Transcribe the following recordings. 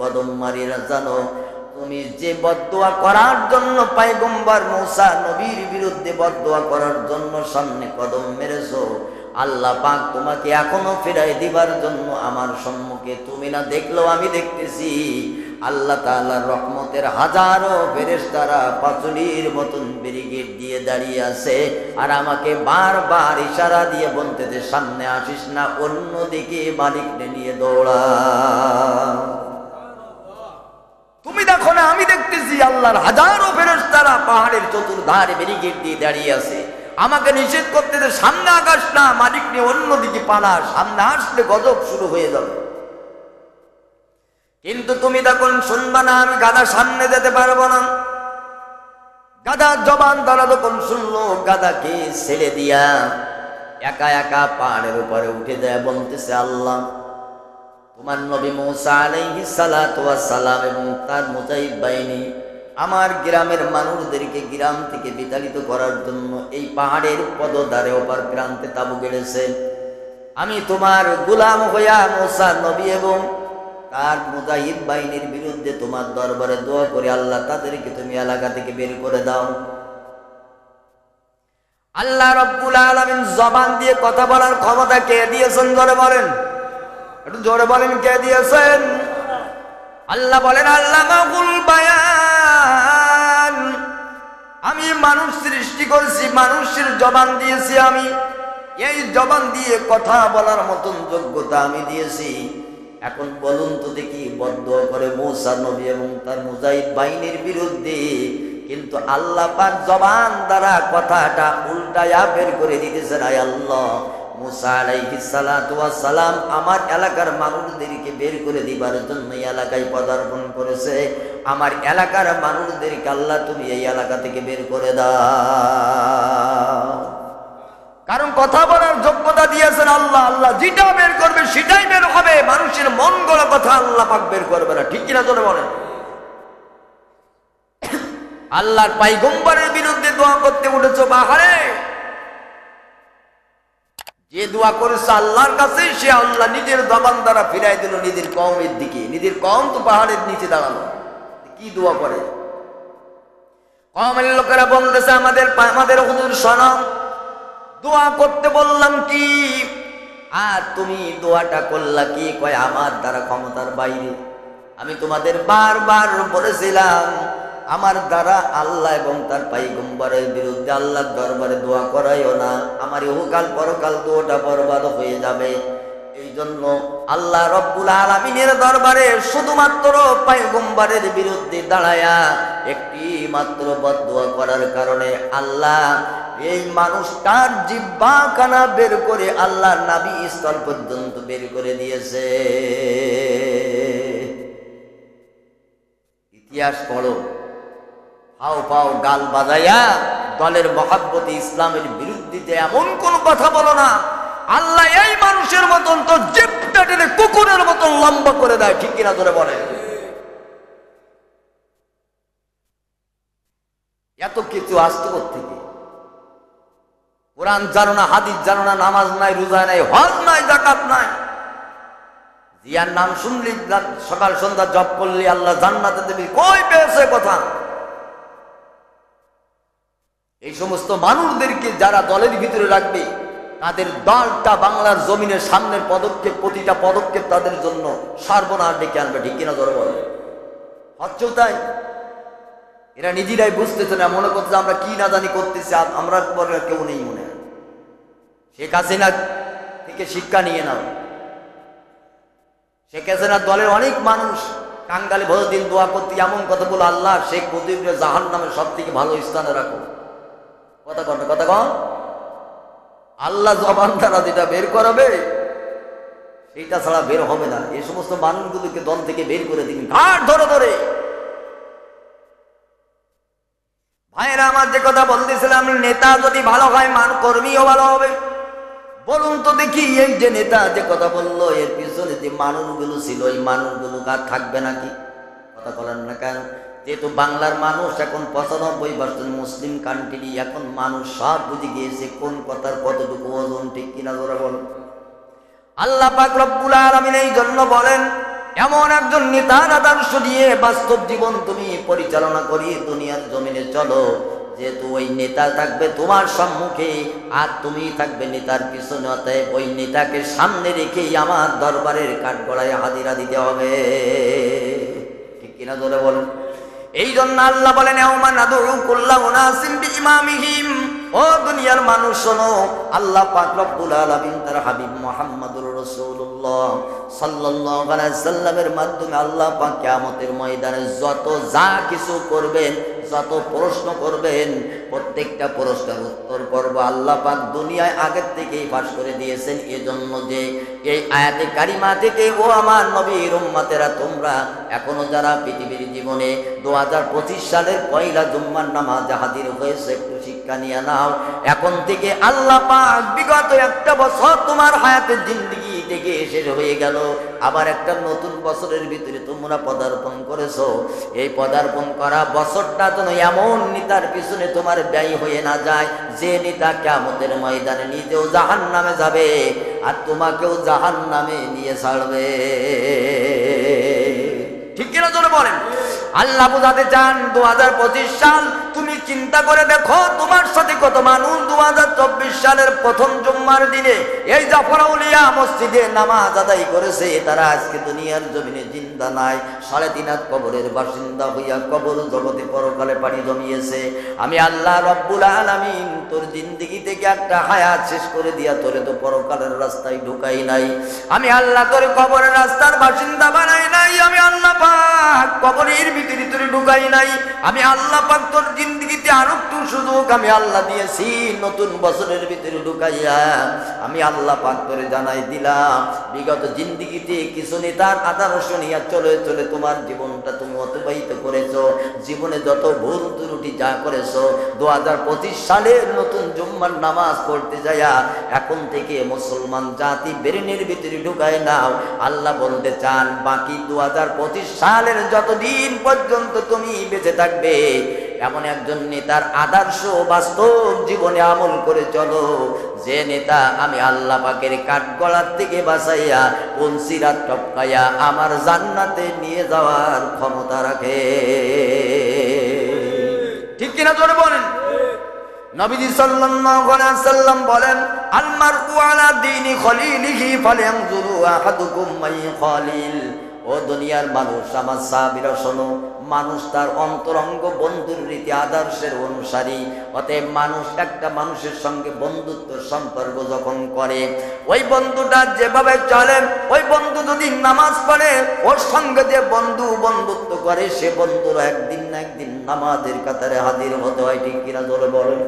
কদম মারিরা জানো, তুমি যে বদদোয়া করার জন্য পাইগম্বার মৌসা নবীর বিরুদ্ধে বদদোয়া করার জন্য সামনে কদম মেরেছো, আল্লাহ পাক তোমাকে এখনও ফেরাই দিবার জন্য আমার সম্মুখে তুমি না দেখলেও আমি দেখতেছি। আল্লাহ তাআলার রহমতের হাজারো ফেরেশতারা পাচুলির মতন ব্যারিকেড দিয়ে দাঁড়িয়ে আছে, আর আমাকে বারবার ইশারা দিয়ে বলতেছে, সামনে আসিস না, অন্যদিকে মালিককে নিয়ে দৌড়া। তুমি দেখো না, আমি দেখতেছি আল্লাহর হাজারো ফেরেশতারা পাহাড়ের চতুর্ধারে ব্যারিকেড দিয়ে দাঁড়িয়ে আছে। আমাকে নিষেধ করতেছে, সামনে আকাশ না, মালিক নিয়ে অন্যদিকে পালা, সামনে আসলে গজব শুরু হয়ে যাবে। কিন্তু তুমি তখন শুনবা না, আমি গাদা সামনে যেতে পারব না। গাদার জবান তারা তখন শুনলো গাদাকে ছেড়ে দিয়া একা একা পাহাড়ের উপরে উঠে দেয় বলতেছে আল্লাহ তোমার নবী মৌসা ওয়াস সালাম এবং তার মুজাহিদ বাহিনী আমার গ্রামের মানুষদেরকে গ্রাম থেকে বিতাড়িত করার জন্য এই পাহাড়ের পদদ্বারে ওপার প্রান্তে তাবু গেড়েছে। আমি তোমার গোলাম হইয়া মৌসা নবী এবং তার মুজাহিদ বাহিনীর বিরুদ্ধে তোমার দরবারে দোয়া করে আল্লাহ তাদেরকে তুমি এলাকা থেকে বের করে দাও। আল্লাহ রব্বুল আলামিন জবান দিয়ে কথা বলার ক্ষমতা কে দিয়েছেন জোরে বলেন? একটু জোরে বলেন, কে দিয়েছেন? আল্লাহ বলেন আল্লাহ আমি মানুষ সৃষ্টি করেছি, মানুষের জবান দিয়েছি আমি। এই জবান দিয়ে কথা বলার মতন যোগ্যতা আমি দিয়েছি। এখন বলুন তো দেখি, বদ্ধ করে মৌসা নবী এবং তার মুজাহিদ বাহিনীর বিরুদ্ধে কিন্তু আল্লাহ জবান দ্বারা কথাটা উল্টায়া বের করে দিতেছেন, আয় আল্লাহ। সালাম আমার এলাকার মানুষদেরকে বের করে দিবার জন্য এলাকায় পদার্পণ করেছে। আমার এলাকার মানুষদেরকে আল্লাহ তুমি এই এলাকা থেকে বের করে দাও। কারণ কথা বলার যোগ্যতা দিয়েছেন আল্লাহ। আল্লাহ যেটা বের করবে সেটাই বের হবে। মানুষের মন গড়া কথা আল্লাহ পাক বের করবে না। ঠিক কিনা তোরে বলেন? আল্লাহর পাইগম্বরের বিরুদ্ধে দোয়া করতে উঠেছ পাহাড়ে যে দোয়া করেছে, আল্লাহর কাছে সে আল্লাহ নিজের দবান দ্বারা ফিরাই দিল, নিজের কমের দিকে। নিজের কম তো পাহাড়ের নিচে দাঁড়ানো কি দোয়া করে? কমের লোকেরা বলতেছে, আমাদের আমাদের হুজুর সনম দোয়া করতে বললাম কি? আর তুমি দোয়াটা করলা কি? কয়, আমার দ্বারা ক্ষমতার বাইরে। আমি তোমাদের বারবার বলেছিলাম আমার দ্বারা আল্লাহ এবং তার পাইগম্বরের বিরুদ্ধে আল্লাহর দরবারে দোয়া করাইও না। আমার ইহকাল পরকাল দোয়াটা বরবাদ হয়ে যাবে। এই জন্য আল্লাহ রব্বুল আলমিনের দরবারে শুধুমাত্র পাইগম্বরের বিরুদ্ধে দাঁড়ায়া একটি মাত্র বদুয়া করার কারণে আল্লাহ এই মানুষটার জিব্বা খানা বের করে আল্লাহ নাবি স্থল পর্যন্ত বের করে দিয়েছে। ইতিহাস পড়ো। হাও পাও গাল বাজাইয়া দলের মহাব্বতে ইসলামের বিরুদ্ধে এমন কোন কথা বলো না। আল্লাহ এই মানুষের মতন তো জিপটা টেনে কুকুরের মতন লম্বা করে দেয়, ঠিক কিনা ধরে বলে এত কিছু আসতে থেকে কোরআন জানো না, হাদিস জানো না, নামাজ নাই, রোজা নাই, হজ নাই জাকাত নাই। জিয়ার নাম শুনলি, সকাল সন্ধ্যা জপ করলি, আল্লাহ জান্নাতে দেবি, কই পেয়েছে কথা? এই সমস্ত মানুষদেরকে যারা দলের ভিতরে রাখবে, তাদের দলটা বাংলার জমিনের সামনের পদক্ষেপ, প্রতিটা পদক্ষেপ তাদের জন্য সর্বনাশ ডেকে আনবে, ঠিক কিনা ধরে বলে হচ্ছেও তাই এরা নিজেরাই বুঝতেছে না, মনে করছে আমরা কি না জানি করতেছি আমরা পরে কেউ নেই মনে শেখ হাসিনা থেকে শিক্ষা নিয়ে নাও। শেখ হাসিনার দলের অনেক মানুষ কাঙ্গালে দিন দোয়া করতে, এমন কথা বলো আল্লাহ শেখ মুজিবের জাহান নামে সব থেকে ভালো স্থানে রাখো কথা কন কথা কন। আল্লাহ জবান দ্বারা যেটা বের করাবে, সেইটা ছাড়া বের হবে না। এই সমস্ত মানুষগুলোকে দল থেকে বের করে দিন ঘাট ধরে ধরে। ভাইরা আমার যে কথা বলতেছিলাম, নেতা যদি ভালো হয়, মান কর্মীও ভালো হবে। বলুন তো দেখি, এই যে নেতা যে কথা বলল, এর পিছনে যে মানুষগুলো ছিল, এই মানুষগুলো আর থাকবে নাকি? কথা বলেন না কেন? যেহেতু বাংলার মানুষ এখন পঁচানব্বই পার্সেন্ট মুসলিম কান্ট্রি এখন মানুষ সব বুঝে গিয়েছে কোন কথার কতটুকু ওজন, ঠিক কিনা ধরে বল। আল্লাহ পাক রব্বুল এই জন্য বলেন, এমন একজন নেতার আদর্শ দিয়ে বাস্তব জীবন তুমি পরিচালনা করি দুনিয়ার জমিনে চলো। যেহেতু ওই নেতা থাকবে তোমার সম্মুখে, আর তুমি থাকবে নেতার পিছনে, অতএব ওই নেতাকে সামনে রেখেই আমার দরবারের কাঠগড়ায় হাজিরা দিতে হবে। ঠিক কিনা ধরে বলুন। এই জন্য আল্লাহ বলেন ও দুনিয়ার মানুষ, শোনো, আল্লাহ পাক রব্বুল আলামিন তার হাবিব মুহাম্মদুর রাসূলুল্লাহ সাল্লাল্লাহু আলাইহি সাল্লামের মাধ্যমে আল্লাহ পাক কিয়ামতের ময়দানে যত যা কিছু করবেন, যত প্রশ্ন করবেন, প্রত্যেকটা প্রশ্নের উত্তর করব আল্লাহ পাক দুনিয়ায় আগের থেকেই ফাঁস করে দিয়েছেন। এজন্য যে এই আয়াতে কারিমা থেকে, ও আমার নবীর উম্মাতেরা, তোমরা এখনও যারা পৃথিবীর জীবনে দু হাজার পঁচিশ সালের পয়লা জুম্মার নামাজ হাজির হয়েছে শিক্ষা নিয়ে নাও। এখন থেকে আল্লাহ পাক বিগত একটা বছর তোমার হায়াতের জিন্দগি থেকে শেষ হয়ে গেল। আবার একটা নতুন বছরের ভিতরে তোমরা পদার্পণ করেছ। এই পদার্পণ করা বছরটা যেন এমন নেতার পিছনে তোমার ব্যয় হয়ে না যায়, যে নেতা কেমতের ময়দানে নিজেও জাহান নামে যাবে আর তোমাকেও জাহান নামে নিয়ে ছাড়বে। ঠিক কিনা জোরে বলেন? আল্লাহ বোঝাতে চান দু সাল, তুমি চিন্তা করে দেখো তোমার সাথে কত মানুষ দু সালের প্রথম জুম্মার দিনে এই জাফরাউলিয়া মসজিদে নামাজ আদায় করেছে। তারা আজকে দুনিয়ার জমিনে জিন্দা নাই। সাড়ে তিন হাত কবরের বাসিন্দা হইয়া কবর জগতে পরকালে পানি জমিয়েছে। আমি আল্লাহ রব্বুল আলামিন তোর জিন্দিগি থেকে একটা হায়াত শেষ করে দিয়া তোরে তো পরকালের রাস্তায় ঢুকাই নাই। আমি আল্লাহ তোর কবরের রাস্তার বাসিন্দা বানাই নাই। আমি আল্লাহ পাক কবরের ভিতরে তোরে ঢুকাই নাই। আমি আল্লাহ পাক তোর জিন্দিগিতে আরও একটু সুযোগ আমি আল্লাহ দিয়েছি, নতুন বছরের ভিতরে ঢুকাইয়া আমি আল্লাহ পাক তোরে জানাই দিলাম। বিগত জিন্দিগিতে কিছু নেতার আদর্শ নিয়ে চলে চলে তোমার জীবনটা তুমি অতিবাহিত করেছ। জীবনে যত ভুল ত্রুটি যা করেছ দু হাজার পঁচিশ সালের নতুন জুম্মার নামাজ পড়তে যায়া এখন থেকে মুসলমান জাতি বেরেনের ভিতরে ঢুকায় নাও। আল্লাহ বলতে চান, বাকি দু হাজার পঁচিশ সালের যতদিন পর্যন্ত তুমি বেঁচে থাকবে, এমন একজন নেতার আদর্শ বাস্তব জীবনে আমল করে চলো। যে নেতা আমি আল্লাহ পাকের কাঠগড়ার থেকে বাঁচাইয়া পঞ্চিরাত টপকাইয়া আমার জান্নাতে নিয়ে যাওয়ার ক্ষমতা রাখে। ঠিক কিনা জোরে বলেন? নবীজি সাল্লাম বলেন, আল মারউ আলা দীনি খলিলিহি, ফালয়ানজুরু আহাদুকুম খলিল। ও দুনিয়ার মানুষ আমার সাহাবিরা শোনো। মানুষ তার অন্তরঙ্গ বন্ধুর রীতি আদর্শের অনুসারী। অতএব মানুষ একটা মানুষের সঙ্গে বন্ধুত্ব সম্পর্ক যখন করে, ওই বন্ধুটা যেভাবে চলে, ওই বন্ধু যদি নামাজ পড়ে, ওর সঙ্গে যে বন্ধু বন্ধুত্ব করে, সে বন্ধুরা একদিন না একদিন নামাজের কাতারে হাজির হতে হয়, ঠিক কিনা ধরে বলেন।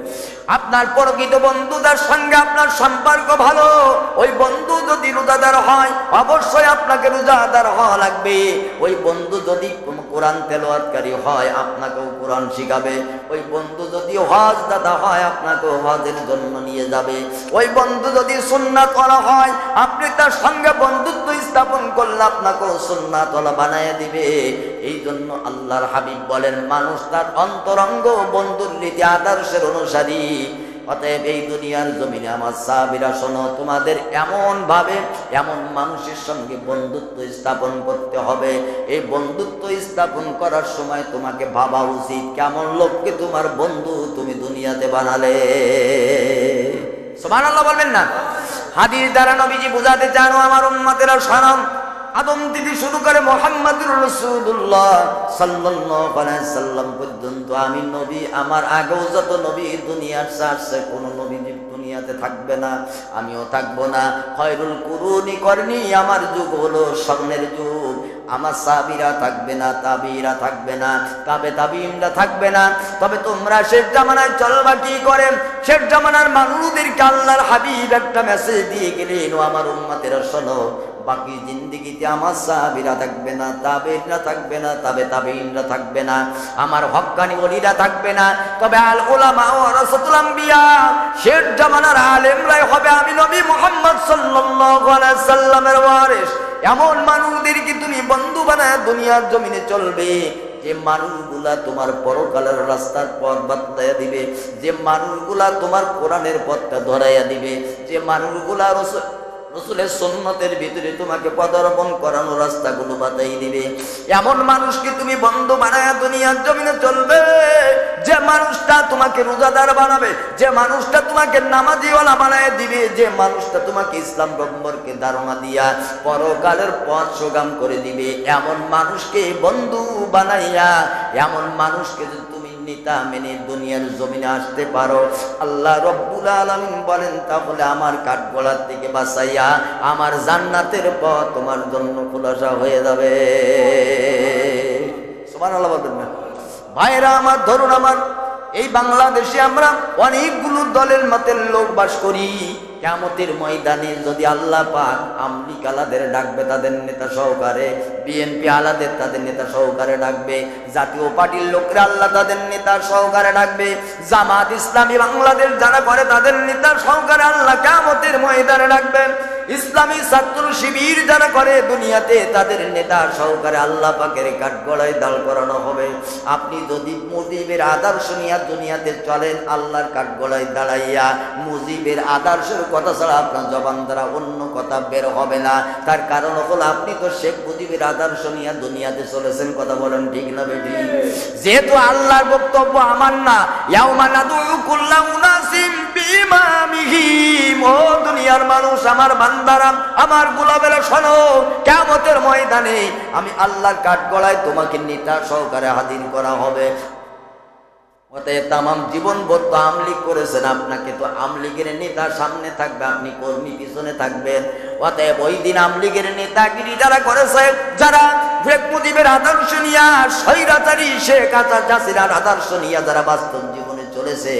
আপনার প্রকৃত বন্ধুদের সঙ্গে আপনার সম্পর্ক ভালো, ওই বন্ধু যদি রোজাদার হয়, অবশ্যই আপনাকে রোজাদার হওয়া লাগবে। ওই বন্ধু যদি কোনো কোরআন তেলাওয়াতকারী হয়, আপনাকেও কোরআন শিখাবে। ওই বন্ধু যদি হজ দাদা হয়, আপনাকেও হজের জন্য নিয়ে যাবে। ওই বন্ধু যদি সুন্নাত ওলা হয়, আপনি তার সঙ্গে বন্ধুত্ব স্থাপন করলে আপনাকেও সুন্নাত ওলা বানায় দিবে। এই জন্য আল্লাহর হাবিব বলেন, মানুষ তার অন্তরঙ্গ বন্ধুর রীতি আদর্শের অনুসারী। অতএব এই দুনিয়ার জমিনে আমার সাহাবিরা, শোনো, তোমাদের এমন ভাবে এমন মানুষের সঙ্গে বন্ধুত্ব স্থাপন করতে হবে। এই বন্ধুত্ব স্থাপন করার সময় তোমাকে ভাবা উচিত, কেমন লোককে তোমার বন্ধু তুমি দুনিয়াতে বানালে। সুবহানাল্লাহ বলবেন না? হাদিস দ্বারা নবীজি বুঝাতে চানো আমার উম্মতেরা শোনাম আদম থেকে শুরু করে মোহাম্মদুর রসুল্লাহ সাল্লাম পর্যন্ত আমি নবী, আমার আগেও যত নবী দুনিয়ার সারছে, কোন নবী দুনিয়াতে থাকবে না, আমিও থাকব না। খয়রুল কুরুনি করনি, আমার যুগ হলো স্বর্ণের যুগ। আমার সাবিরা থাকবে না, তাবিরা থাকবে না, তবে তাবিনরা থাকবে না। তবে তোমরা শেষ জামানায় চলবা কি করে? শেষ জামানার মানুষদেরকে আল্লাহর হাবিব একটা মেসেজ দিয়ে গেলেন আমার উম্মাতেরা শোনো বাকি জিন্দিগিতে আমার সাহাবিরা থাকবে না, তাবেইনরা থাকবে না, তবে তাবেইনরা থাকবে না, আমার হক্কানি ওলিরা থাকবে না। তবে আল ওলামা ও রাসূলুল আম্বিয়া শেষ জামানার আলেমরাই হবে আমি নবী মুহাম্মদ সাল্লাল্লাহু আলাইহি সাল্লামের ওয়ারিস এমন মানুষদেরকে তুমি বন্ধু বানায় দুনিয়ার জমিনে চলবে? যে মানুষগুলা তোমার পরকালের রাস্তার পথ বাতলাইয়া দিবে, যে মানুষগুলা তোমার কোরআনের পথটা ধরাইয়া দিবে, যে মানুষগুলা রসুল রসুলের সন্ন্যতের ভিতরে তোমাকে পদার্পণ করানো রাস্তাগুলো বাতাই দিবে। এমন মানুষকে তুমি বন্ধ বানায় দুনিয়ার জমিনে চলবে? যে মানুষটা তোমাকে রোজাদার বানাবে, যে মানুষটা তোমাকে নামাজিওয়ালা বানায় দিবে, যে মানুষটা তোমাকে ইসলাম সম্পর্কে ধারণা দিয়া পরকালের পথ সোগাম করে দিবে। এমন মানুষকে বন্ধু বানাইয়া, এমন মানুষকে যদি নেতা মেনে দুনিয়ার জমিনে আসতে পারো। আল্লাহ রব্বুল আলমিন বলেন, তাহলে আমার কাঠগোলার থেকে বাঁচাইয়া আমার জান্নাতের পথ তোমার জন্য খোলাসা হয়ে যাবে। সুবহানাল্লাহ বলবেন না। ভাইরা আমার, ধরুন আমার এই বাংলাদেশে আমরা অনেকগুলো দলের মতের লোক বাস করি। কেমতের ময়দানে যদি আল্লাহ পাক আমলিক আলাদের ডাকবে, তাদের নেতা সহকারে, বিএনপি আলাদের, তাদের নেতা সহকারে ডাকবে, জাতীয় পার্টির লোকরা আল্লাহ তাদের নেতা সহকারে ডাকবে, জামাত ইসলামী বাংলাদেশ যারা করে, তাদের নেতা সহকারে আল্লাহ কেমতের ময়দানে ডাকবেন ইসলামী ছাত্র শিবির যারা করে দুনিয়াতে তাদের নেতা সহকারে আল্লাহ পাকের কাঠগড়ায় দাঁড় করানো হবে। আপনি যদি মুজিবের আদর্শ নিয়ে দুনিয়াতে চলেন আল্লাহর কাঠগড়ায় দাঁড়াইয়া মুজিবের আদর্শের কথা ছাড়া আপনার জবান দ্বারা অন্য কথা বের হবে না। তার কারণ হল আপনি তো শেখ মুজিবের আদর্শ নিয়ে দুনিয়াতে চলেছেন কথা বলেন ঠিক না বেটি? যেহেতু আল্লাহর বক্তব্য আমার না ইয়াউমা নাদু কুল্লা উনাসিম আমি আল্লাহর তোমাকে নেতা সহকারে হাজির করা হবে। জীবন বদ্ধ আমলিগ করেছেন আপনাকে, তো আমলিগের নেতা সামনে থাকবে, আপনি কর্মী পিছনে থাকবেন। অতএব ওই দিন আমলিগের নেতাগিরি যারা করেছে, যারা শেখ মুজিবের আদর্শ নিয়া স্বৈরাচারী শেখ আচার আদর্শ নিয়া যারা বাস্তব জীবনে চলেছে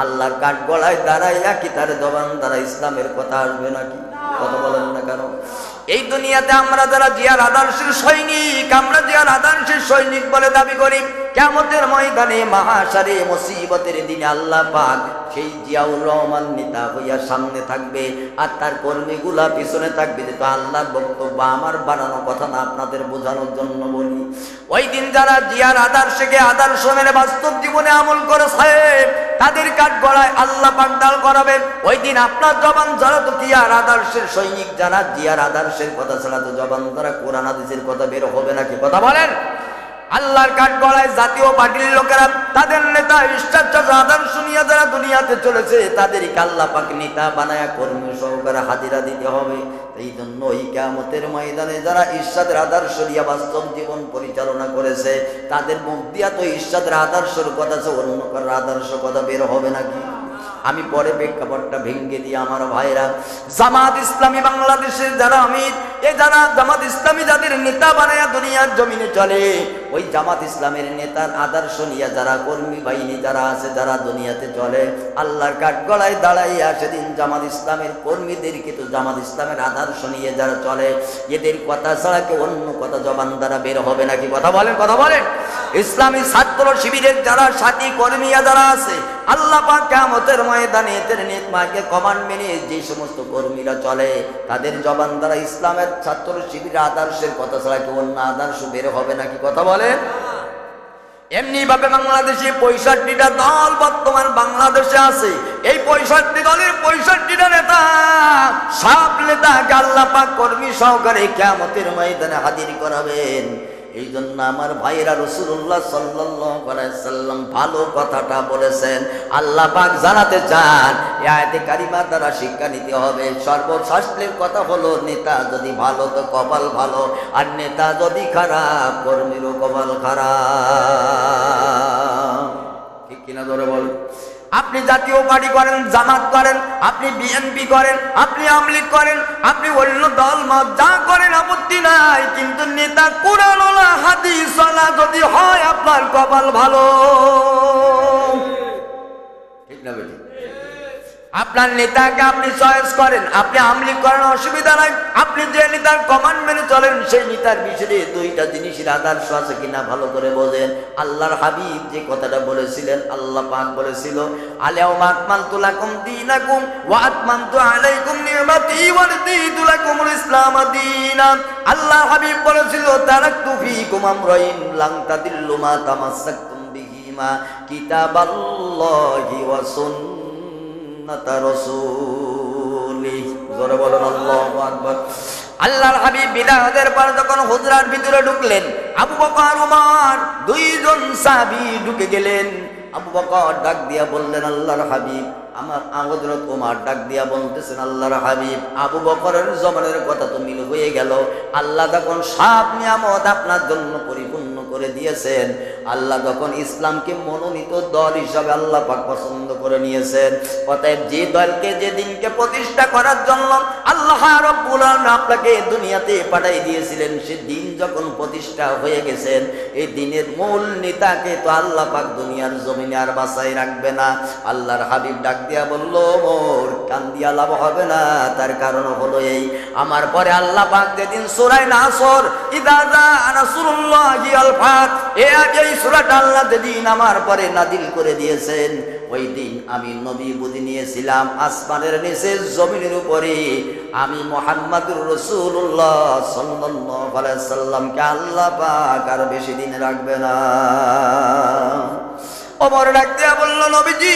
আল্লাহর কাঠ গলায় দাঁড়াইয়া কি তার জবান দ্বারা ইসলামের কথা আসবে নাকি? কথা বলেন না কেন? এই দুনিয়াতে আমরা যারা জিয়ার আদর্শের সৈনিক, আমরা জিয়ার আদর্শের সৈনিক বলে দাবি করি কেমতের ময়দানে মহাসারে মুসিবতের দিনে আল্লাহ পাক সেই জিয়াউর রহমান নেতা হইয়া সামনে থাকবে আর তার কর্মীগুলা পিছনে থাকবে। যেহেতু আল্লাহর বক্তব্য আমার বানানো কথা না, আপনাদের বোঝানোর জন্য বলি। ওই দিন যারা জিয়ার আদর্শকে আদর্শ মেনে বাস্তব জীবনে আমল করে তাদের কাঠ গড়ায় আল্লাহ পাক দাল করাবেন। ওই দিন আপনার জবান যারা তো জিয়ার আদর্শের সৈনিক যারা জিয়ার আদর্শের কথা ছাড়া তো জবান দ্বারা কোরআন হাদিসের কথা বের হবে নাকি কথা বলেন? আল্লাহর কাঠ গড়ায় জাতীয় পার্টির লোকেরা, তাদের নেতা ইষ্টাচার আদর্শ নিয়ে যারা দুনিয়াতে চলেছে, তাদেরকে আল্লাহ পাক নেতা বানায়া কর্মী সহকারে হাজিরা দিতে হবে। এই জন্য এই কেমতের ময়দানে যারা ঈশ্বাদের আদর্শ নিয়ে বাস্তব জীবন পরিচালনা করেছে, তাদের মুখ দিয়া তো ঈশ্বাদের আদর্শের কথা আছে, অন্য কারোর আদর্শ কথা বের হবে নাকি? আমি পরে প্রেক্ষাপটটা ভেঙে দিয়ে আমার ভাইরা। জামাত ইসলামী বাংলাদেশের যারা আমি এ যারা জামাত ইসলামী যাদের নেতা বানায়া দুনিয়ার জমিনে চলে ওই জামাত ইসলামের নেতার আদর্শ নিয়ে যারা কর্মী বাহিনী যারা আছে, যারা দুনিয়াতে চলে, আল্লাহর কাঠ গলায় দাঁড়াইয়া সেদিন জামাত ইসলামের কর্মীদেরকে তো জামাত ইসলামের আদর্শ নিয়ে যারা চলে, এদের কথা ছাড়া কেউ অন্য কথা জবান দ্বারা বের হবে নাকি কথা বলেন কথা বলেন? ইসলামী ছাত্র শিবিরের যারা সাথী কর্মীরা যারা আছে, আল্লাহ পাক কিয়ামতের ময়দানে এদের নেত মাকে কমান্ড মেনে যে সমস্ত কর্মীরা চলে, তাদের জবান দ্বারা ইসলামের ছাত্র শিবিরের আদর্শের কথা ছাড়া কেউ অন্য আদর্শ বের হবে নাকি কথা বলেন এমনি ভাবে বাংলাদেশে পঁয়ষট্টিটা দল বর্তমান বাংলাদেশে আছে। এই পঁয়ষট্টি দলের পঁয়ষট্টিটা নেতা, সব নেতাকে গাল্লাপা কর্মী সহকারে কেমতের ময়দানে হাজির করাবেন। এই জন্য আমার ভাইয়েরা রসুল্লাহ সাল্লাম ভালো কথাটা বলেছেন। আল্লাহ পাক জানাতে চান আয়তে কারিমা দ্বারা শিক্ষা নিতে হবে। সর্বশাস্ত্রের কথা হলো, নেতা যদি ভালো, তো কপাল ভালো। আর নেতা যদি খারাপ, কর্মীরও কপাল খারাপ। ঠিক কিনা ধরে বল আপনি জাতীয় পার্টি করেন, জামাত করেন, আপনি বিএনপি করেন, আপনি আমলিগ করেন, আপনি অন্য দল, মত যা করেন, আপত্তি নাই। কিন্তু নেতা কুড়ানোলা হাতি চলা যদি হয়, আপনার কপাল ভালো। ঠিক না আপনার নেতাকে আপনি চয়েস করেন, আপনি আমলি করেন অসুবিধা নাই। আপনি যে নেতার কমান্ড মেনে চলেন, সেই নেতার বিষয়ে দুইটা জিনিসের আদর্শ আছে কিনা ভালো করে বোঝেন। আল্লাহর হাবিব যে কথাটা বলেছিলেন, আল্লাহ পাক বলেছিল আলিয়াও মাকমান তুলাকুম দিনাকুম ওয়া আতমামতু আলাইকুম নি'মাতি ওয়া রাদিতু লাকুমুল ইসলাম দীনা। আল্লাহ হাবিব বলেছিল, তারাকতু ফীকুম আমরাইন লান তাদিল্লু মা তামাসসাকতুম বিহিমা কিতাবাল্লাহি ওয়া সুন্নাহ। সুন্নাতা আল্লাহর হাবিব বিদায়ের পর যখন হুজরার ভিতরে ঢুকলেন, আবু বকর, উমর দুইজন সাহাবী ঢুকে গেলেন। আবু বকর ডাক দিয়া বললেন, আল্লাহর হাবিব, আমার হযরত ওমর ডাক দিয়া বলতেছেন, আল্লাহর হাবিব, আবু বকরের জমানের কথা তো মিল হয়ে গেল। আল্লাহ তখন সব নিয়ামত আপনার জন্য পরিপূর্ণ দিয়েছেন। আল্লাহ যখন ইসলামকে মনোনীত দল হিসাবে আল্লাহ পাক পছন্দ করে নিয়েছেন। অতএব যে দলকে, যে দিনকে প্রতিষ্ঠা করার জন্য আল্লাহ আপনাকে দুনিয়াতে পাঠাই দিয়েছিলেন, সে দিন যখন প্রতিষ্ঠা হয়ে গেছেন, এই দিনের মূল নেতাকে তো আল্লাহ পাক দুনিয়ার জমিনে আর বাঁচাই রাখবে না। আল্লাহর হাবিব ডাক দিয়া বলল মোর কান দিয়া লাভ হবে না, তার কারণ হলো এই, আমার পরে আল্লাহ পাক যেদিন সূরা নাসর আল্লাহ আমার পরে নাদিল করে দিয়েছেন, ওই দিন আমি নবী নিয়েছিলাম, আসমানের জমিনের উপরে। আমি আর বেশি দিন রাখবে না। অমর ডাক দিয়া বলল, নবীজি,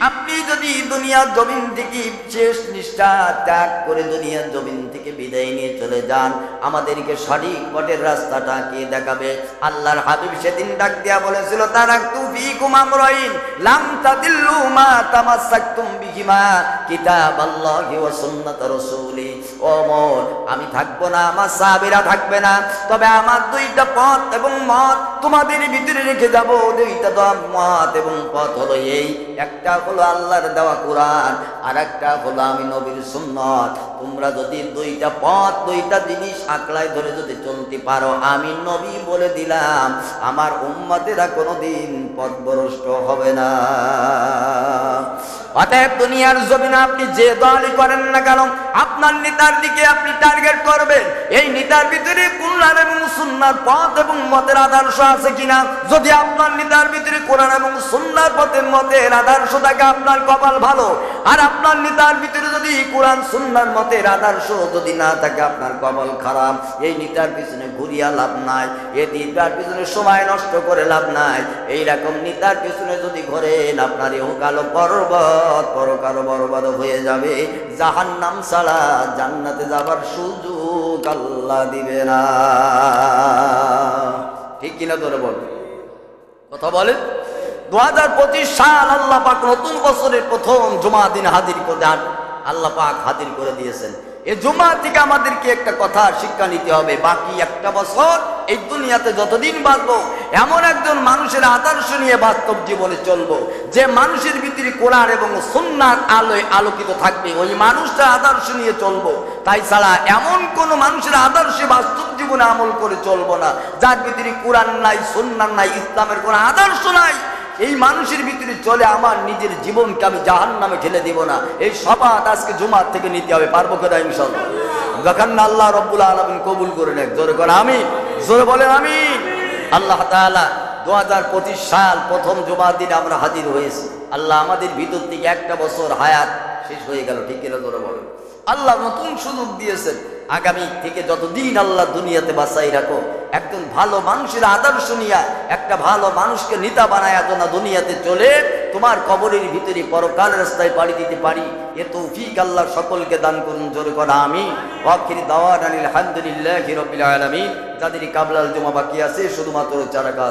আপনি যদি দুনিয়ার জমিন থেকে শেষ নিষ্ঠা ত্যাগ করে দুনিয়ার জমিন থেকে বিদায় নিয়ে চলে যান আমাদেরকে সঠিক পটের রাস্তাটা কে দেখাবে? আল্লাহর হাবিব সেদিন ডাক দিয়া বলেছিল তারা তুফি কুমামরাইন লাম তাদিল্লু মা তামাসসাকতুম বিহিমা কিতাব আল্লাহি ওয়া সুন্নাত রাসূলি। ওমর আমি থাকব না, আমার সাহাবীরা থাকবে না, তবে আমার দুইটা পথ এবং মত তোমাদের ভিতরে রেখে যাব। দুইটা তো মত এবং পথ হলো এই। একটা হলো আল্লাহর দেওয়া কোরআন আর একটা হলো আমি নবীর সুন্নত। তোমরা যদি দুইটা পথ, দুইটা জিনিস আঁকড়ায় ধরে যদি চলতে পারো, আমি নবী বলে দিলাম, আমার উম্মাদেরা কোনোদিন পথ হবে না। অতএব দুনিয়ার জমিনে আপনি যে দলই করেন না কেন, আপনার নেতার দিকে আপনি টার্গেট করবেন। এই নেতার ভিতরে কোরআন এবং সুন্নার পথ এবং মতের আদর্শ আছে কিনা? যদি আপনার নেতার ভিতরে কোরআন এবং সুন্নার পথের মতের আদর্শ থাকে, আপনার কপাল ভালো। আর আপনার নেতার ভিতরে যদি কোরআন, সুন্নার মতের আদর্শ যদি না থাকে, আপনার কপাল খারাপ। এই নেতার পিছনে ঘুরিয়া লাভ নাই। এই নেতার পিছনে সময় নষ্ট করে লাভ নাই। এইরকম নেতার পিছনে যদি ঘোরেন, আপনার ইহকালো পর্বত পরকালো বরবাদ হয়ে যাবে। জাহান নাম ছাড়া জান্নাতে যাবার সুযোগ আল্লাহ দিবে না। ঠিক কিনা তোরে বল? কথা বলেন। দু হাজার পঁচিশ সাল আল্লাহ পাক নতুন বছরের প্রথম জমা দিন হাজির করে দেন। আল্লাহ পাক হাজির করে দিয়েছেন। এই জমা থেকে আমাদেরকে একটা কথা শিক্ষা নিতে হবে। বাকি একটা বছর এই দুনিয়াতে যতদিন বাঁচবো এমন একজন মানুষের আদর্শ নিয়ে বাস্তব জীবনে চলবো, যে মানুষের ভিতরে কোরআন এবং সুন্নার আলোয় আলোকিত থাকবে, ওই মানুষটা আদর্শ নিয়ে চলবো। তাই ছাড়া এমন কোন মানুষের আদর্শে বাস্তব জীবনে আমল করে চলবো না, যার ভিতরে কোরআন নাই সুন্নার নাই, ইসলামের কোনো আদর্শ নাই। এই মানুষের ভিতরে চলে আমার নিজের জীবনকে আমি জাহান নামে ঠেলে দিব না। এই সবাদ আজকে জুমার থেকে নিতে হবে, পারব কেনা ইনশাল্লাহ যখন আল্লাহ রব্বুল আলমিন কবুল করে নেক, জোরে করে আমি জোরে বলেন আমি আল্লাহ তালা দু হাজার পঁচিশ সাল প্রথম জুমার দিনে আমরা হাজির হয়েছি। আল্লাহ আমাদের ভিতর থেকে একটা বছর হায়াত শেষ হয়ে গেল। ঠিক কিনা ধরে বলেন? আল্লাহ নতুন সুযোগ দিয়েছেন। আগামী থেকে যতদিন আল্লাহ দুনিয়াতে বাঁচাই রাখো, একজন ভালো মানুষের আদর্শ নিয়ে একটা ভালো মানুষকে নেতা বানায় না দুনিয়াতে চলে, তোমার কবরের ভিতরে পরকাল রাস্তায় পাড়ি দিতে পারি। এ তো তৌফিক আল্লাহ সকলকে দান করুন, জোরে করা আমি ওয়াকির দাওয়ান আলহামদুলিল্লাহ রবিল আলমী যাদের কাবলাল জমা বাকি আছে, শুধুমাত্র চারাকাত